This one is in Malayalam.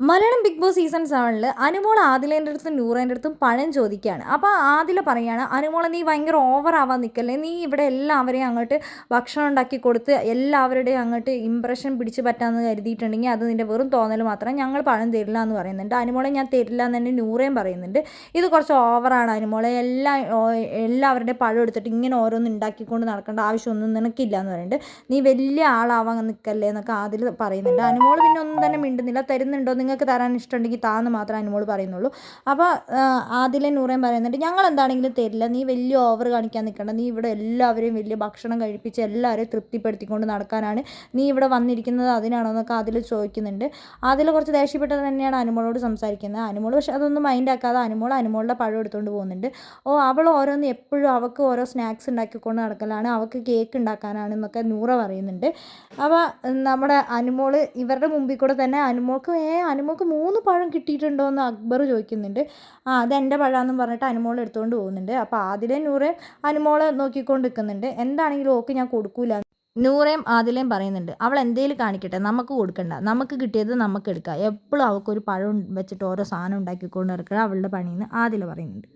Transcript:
മലയാളം ബിഗ് ബോസ് സീസൺ സെവനിൽ അനുമോൾ ആദിലേന്റെ അടുത്തും നൂറേന്റെ അടുത്തും പഴം ചോദിക്കുകയാണ്. അപ്പോൾ ആദില പറയാണ് അനുമോൾ നീ ഭയങ്കര ഓവർ ആവാൻ നിൽക്കല്ലേ നീ ഇവിടെ എല്ലാവരെയും അങ്ങോട്ട് ഭക്ഷണം ഉണ്ടാക്കി കൊടുത്ത് എല്ലാവരുടെയും അങ്ങോട്ട് ഇമ്പ്രഷൻ പിടിച്ച് പറ്റാമെന്ന് കരുതിയിട്ടുണ്ടെങ്കിൽ അത് നിന്റെ വെറും തോന്നൽ മാത്രം. ഞങ്ങൾ പഴം തരില്ല എന്ന് പറയുന്നുണ്ട്. അനുമോളെ ഞാൻ തരില്ല എന്ന് തന്നെ നൂറേം പറയുന്നുണ്ട്. ഇത് കുറച്ച് ഓവറാണ് അനുമോളെ. എല്ലാ എല്ലാവരുടെ പഴം എടുത്തിട്ട് ഇങ്ങനെ ഓരോന്ന് ഉണ്ടാക്കിക്കൊണ്ട് നടക്കേണ്ട ആവശ്യമൊന്നും നിനക്കില്ല എന്ന് പറയുന്നുണ്ട്. നീ വലിയ ആളാവാൻ നിൽക്കല്ലേ എന്നൊക്കെ ആദിൽ പറയുന്നുണ്ട്. അനുമോൾ പിന്നെ ഒന്നും തന്നെ മിണ്ടുന്നില്ല. തരുന്നുണ്ടോ നിങ്ങൾക്ക് തരാൻ ഇഷ്ടമുണ്ടെങ്കിൽ താന്ന് മാത്രമേ അനുമോൾ പറയുന്നുള്ളൂ. അപ്പോൾ ആദിലെ നൂറേം പറയുന്നുണ്ട് ഞങ്ങൾ എന്താണെങ്കിലും തരില്ല നീ വലിയ ഓവർ കാണിക്കാൻ നിൽക്കണ്ട. നീ ഇവിടെ എല്ലാവരെയും വലിയ ഭക്ഷണം കഴിപ്പിച്ച് എല്ലാവരെയും തൃപ്തിപ്പെടുത്തിക്കൊണ്ട് നടക്കാനാണ്. നീ ഇവിടെ വന്നിരിക്കുന്നത് അതിനാണോ എന്നൊക്കെ അതിൽ ചോദിക്കുന്നുണ്ട്. അതിൽ കുറച്ച് ദേഷ്യപ്പെട്ടത് തന്നെയാണ് അനുമോളോട് സംസാരിക്കുന്നത്. അനുമോൾ പക്ഷെ അതൊന്നും മൈൻഡ് ആക്കാതെ അനുമോൾ അനുമോളുടെ പഴം എടുത്തുകൊണ്ട് പോകുന്നുണ്ട്. ഓ അവൾ ഓരോന്ന് എപ്പോഴും അവൾക്ക് ഓരോ സ്നാക്സ് ഉണ്ടാക്കിക്കൊണ്ട് നടക്കലാണ്. അവൾക്ക് കേക്ക് ഉണ്ടാക്കാനാണ് എന്നൊക്കെ നൂറ പറയുന്നുണ്ട്. അപ്പോൾ നമ്മുടെ അനുമോൾ ഇവരുടെ മുമ്പിൽ കൂടെ തന്നെ അനുമോൾക്ക് ഏ അനുമോൾക്ക് മൂന്ന് പഴം കിട്ടിയിട്ടുണ്ടോ എന്ന് അക്ബർ ചോദിക്കുന്നുണ്ട്. ആ അത് എന്റെ പഴമാണെന്ന് പറഞ്ഞിട്ട് അനുമോൾ എടുത്തുകൊണ്ട് പോകുന്നുണ്ട്. അപ്പോൾ ആദിലെ നൂറെ അനുമോളെ നോക്കിക്കൊണ്ട് നിൽക്കുന്നുണ്ട് എന്താണെങ്കിലും ഓക്ക് ഞാൻ കൊടുക്കൂല. നൂറേം ആദിലേയും പറയുന്നുണ്ട്. അവൾ എന്തേലും കാണിക്കട്ടെ? നമുക്ക് കൊടുക്കണ്ട. നമുക്ക് കിട്ടിയത് നമുക്ക് എടുക്കാം. എപ്പോഴും അവൾക്കൊരു പഴം വെച്ചിട്ട് ഓരോ സാധനം ഉണ്ടാക്കിക്കൊണ്ട് നടക്കുക അവളുടെ പണിയെന്ന് ആദില പറയുന്നുണ്ട്.